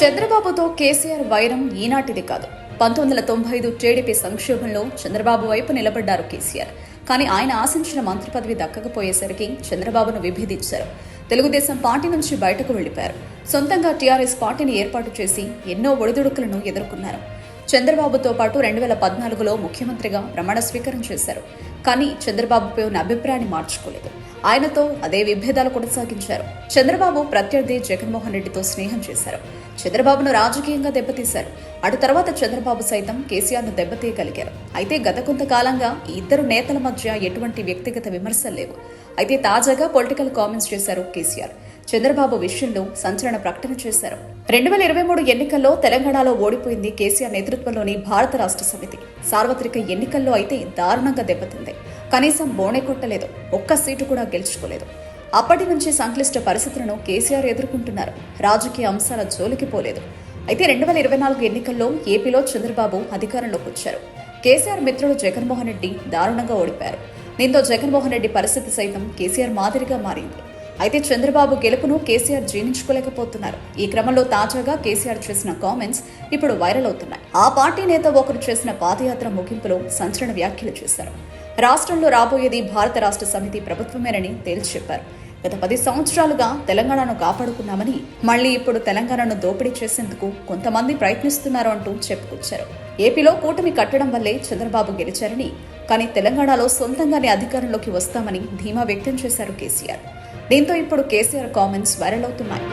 చంద్రబాబుతో కేసీఆర్ వైరం ఈనాటిది కాదు. పంతొమ్మిది వందల తొంభై ఐదు టీడీపీ సంక్షోభంలో చంద్రబాబు వైపు నిలబడ్డారు కేసీఆర్. కానీ ఆయన ఆశించిన మంత్రి పదవి దక్కకపోయేసరికి చంద్రబాబును విభేదించారు. తెలుగుదేశం పార్టీ నుంచి బయటకు వెళ్ళిపోయారు సొంతంగా టీఆర్ఎస్ పార్టీని ఏర్పాటు చేసి ఎన్నో ఒడిదుడుకులను ఎదుర్కొన్నారు. చంద్రబాబుతో పాటు రెండు వేల పద్నాలుగులో ముఖ్యమంత్రిగా ప్రమాణ స్వీకారం చేశారు. కానీ చంద్రబాబుపై ఉన్న అభిప్రాయాన్ని మార్చుకోలేదు. ఆయనతో అదే విభేదాలు కొనసాగించారు. చంద్రబాబు ప్రత్యర్థి జగన్మోహన్ రెడ్డితో స్నేహం చేశారు. చంద్రబాబును రాజకీయంగా దెబ్బతీశారు. అటు తర్వాత చంద్రబాబు సైతం కేసీఆర్ను దెబ్బతీయగలిగారు. అయితే గత కొంతకాలంగా ఈ ఇద్దరు నేతల మధ్య ఎటువంటి వ్యక్తిగత విమర్శలు లేవు. అయితే తాజాగా పొలిటికల్ కామెంట్స్ చేశారు కేసీఆర్. చంద్రబాబు విషయంలో సంచలన ప్రకటన చేశారు. రెండు వేల ఇరవై మూడు ఎన్నికల్లో తెలంగాణలో ఓడిపోయింది కేసీఆర్ నేతృత్వంలోని భారత రాష్ట్ర సమితి. సార్వత్రిక ఎన్నికల్లో అయితే దారుణంగా దెబ్బతింది. కనీసం బోణే కొట్టలేదు. ఒక్క సీటు కూడా గెలుచుకోలేదు. అప్పటి నుంచి సంక్లిష్ట పరిస్థితులను కేసీఆర్ ఎదుర్కొంటున్నారు. రాజకీయ అంశాల జోలికి పోలేదు. అయితే రెండు వేల ఇరవై నాలుగు ఎన్నికల్లో ఏపీలో చంద్రబాబు అధికారంలోకి వచ్చారు. కేసీఆర్ మిత్రుడు జగన్మోహన్ రెడ్డి దారుణంగా ఓడిపారు దీంతో జగన్మోహన్ రెడ్డి పరిస్థితి సైతం కేసీఆర్ మాదిరిగా మారింది. అయితే చంద్రబాబు గెలుపును కేసీఆర్ జీర్ణించుకోలేకపోతున్నారు. ఈ క్రమంలో తాజాగా కేసీఆర్ చేసిన కామెంట్స్ ఇప్పుడు వైరల్ అవుతున్నాయి. ఆ పార్టీ నేత ఒకరు చేసిన పాదయాత్ర ముగింపులో సంచలన వ్యాఖ్యలు చేశారు. రాష్ట్రంలో రాబోయేది భారత రాష్ట్ర సమితి ప్రభుత్వమేనని తేల్చి చెప్పారు. గత పది సంవత్సరాలుగా తెలంగాణను కాపాడుకున్నామని మళ్ళీ ఇప్పుడు తెలంగాణను దోపిడీ చేసేందుకు కొంతమంది ప్రయత్నిస్తున్నారు అంటూ చెప్పుకొచ్చారు. ఏపీలో కూటమి కట్టడం వల్లే చంద్రబాబు గెలిచారని కానీ తెలంగాణలో సొంతంగానే అధికారంలోకి వస్తామని ధీమా వ్యక్తం చేశారు కేసీఆర్. దీంతో ఇప్పుడు కేసీఆర్ కామెంట్స్ వైరల్ అవుతున్నాయి.